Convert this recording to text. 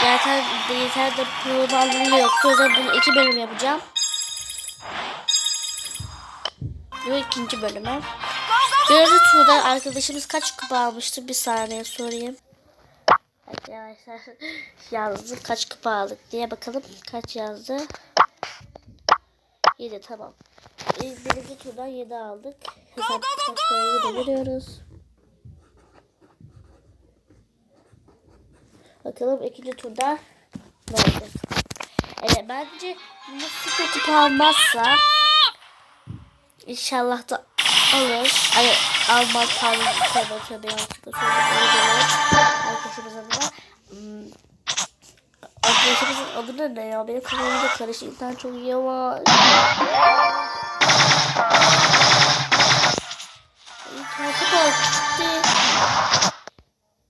Zaten yeter de programlarında yoktu. O yüzden bunu iki bölüm yapacağım. Bu ikinci bölümü. Dördüncü turda arkadaşımız kaç kupa almıştı? Bir saniye sorayım. Arkadaşlar yazdı kaç kupa aldık diye bakalım kaç yazdı. 7 tamam. Birinci turdan 7 aldık. Hesaptan sonra 7 veriyoruz. Bakalım ikinci turda ne olacak. Evet bence bunu sıfır kupa almazsa inşallah da alır. Ay almaz pardon tövbe tövbe yanlışlıkla söyledim. Öyle demedim. Arkadaşımız adına. Hmm. Arkadaşımızın adı ne ya? Benim kanalımda karışık. İnternet çok yavaş. İnternete bak gitti.